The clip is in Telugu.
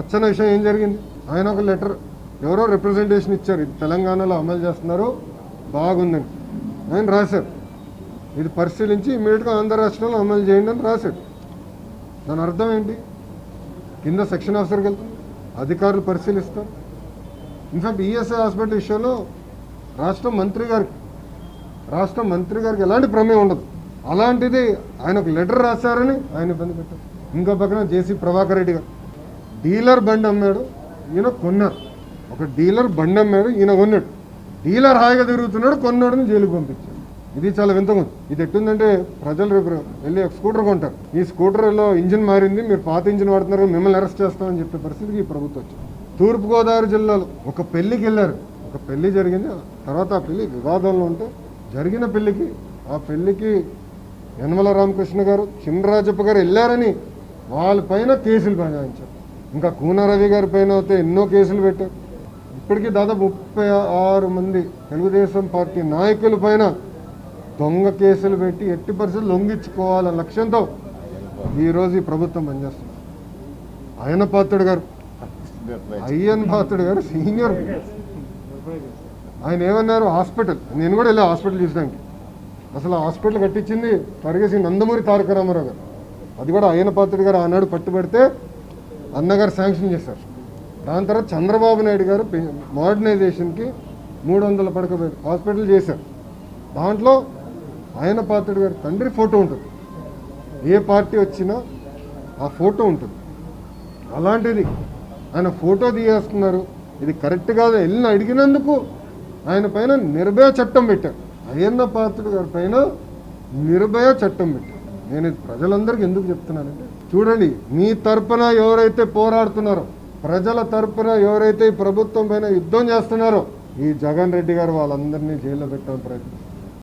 అచ్చన విషయం ఏం జరిగింది? ఆయన ఒక లెటర్ ఎవరో రిప్రజెంటేషన్ ఇచ్చారు. ఇది తెలంగాణలో అమలు చేస్తున్నారు. బాగుందని. ఆయన రాశారు ఇది పరిశీలించి ఇమీడియట్గా ఆంధ్ర రాష్ట్రంలో అమలు చేయండి అని రాశాడు దాని అర్థం ఏంటి? కింద సెక్షన్ ఆఫీసర్కి వెళ్తాం. అధికారులు పరిశీలిస్తారు ఇన్ఫాక్ట్ ఈఎస్ఐ హాస్పిటల్ విషయంలో రాష్ట్ర మంత్రి గారికి రాష్ట్ర మంత్రి గారికి ఎలాంటి ప్రమేయం ఉండదు. అలాంటిది ఆయన ఒక లెటర్ రాశారని ఆయన ఇబ్బంది పెట్టారు. ఇంకో పక్కన జేసీ ప్రభాకర్ రెడ్డి గారు. డీలర్ బండి అమ్మాడు ఈయన కొన్నాడు ఒక డీలర్ బండి అమ్మాడు ఈయన కొన్నాడు. డీలర్ హాయిగా తిరుగుతున్నాడు కొన్నాడుని జైలుకి పంపించాడు. ఇది చాలా వింతగా ఉంది. ఇది ఎట్టుందంటే ప్రజలు రేపు వెళ్ళి ఒక స్కూటర్ కొంటారు. ఈ స్కూటర్లో ఇంజిన్ మారింది మీరు పాత ఇంజిన్ వాడుతున్నారు మిమ్మల్ని అరెస్ట్ చేస్తామని చెప్పే పరిస్థితికి ఈ ప్రభుత్వం వచ్చింది. తూర్పుగోదావరి జిల్లాలో ఒక పెళ్ళికి వెళ్ళారు. ఒక పెళ్ళి జరిగింది. తర్వాత ఆ పెళ్ళి వివాదంలో ఉంటే జరిగిన పెళ్ళికి ఆ పెళ్ళికి యనమల రామకృష్ణ గారు చిన్నరాజప్ప గారు వెళ్ళారని వాళ్ళ పైన కేసులు బనాయించారు. ఇంకా కూన రవి గారి పైన అయితే ఎన్నో కేసులు పెట్టారు ఇప్పటికీ దాదాపు ముప్పై ఆరు మంది తెలుగుదేశం పార్టీ నాయకుల పైన దొంగ కేసులు పెట్టి ఎట్టి పరిస్థితులు లొంగించుకోవాలన్న లక్ష్యంతో ఈరోజు ఈ ప్రభుత్వం పనిచేస్తుంది. ఆయన పాత్రుడు గారు. అయ్యన్ పాత్రుడు గారు సీనియర్. ఆయన ఏమన్నారు? హాస్పిటల్. నేను కూడా వెళ్ళా హాస్పిటల్ చూసడానికి అసలు హాస్పిటల్ కట్టించింది పరిగేసి నందమూరి తారక రామారావు గారు. అది కూడా అయ్యన పాత్రుడు గారు ఆనాడు పట్టుబడితే అన్నగారు శాంక్షన్ చేశారు. దాని తర్వాత చంద్రబాబు నాయుడు గారు మోడర్నైజేషన్కి మూడు వందల పడక హాస్పిటల్ చేశారు. దాంట్లో ఆయన పాత్రుడు గారి తండ్రి ఫోటో ఉంటుంది. ఏ పార్టీ వచ్చినా ఆ ఫోటో ఉంటుంది. అలాంటిది ఆయన ఫోటో తీయేస్తున్నారు ఇది కరెక్ట్ కాదు. వెళ్ళిన అడిగినందుకు ఆయన పైన నిర్భయ చట్టం పెట్టారు. అయ్యన్న పాత్రుడు గారి పైన నిర్భయ చట్టం పెట్టారు. నేను ప్రజలందరికీ ఎందుకు చెప్తున్నానంటే చూడండి మీ తరపున ఎవరైతే పోరాడుతున్నారో ప్రజల తరపున ఎవరైతే ఈ ప్రభుత్వం పైన యుద్ధం చేస్తున్నారో ఈ జగన్ రెడ్డి గారు వాళ్ళందరినీ జైల్లో పెట్టడం ప్రయత్నం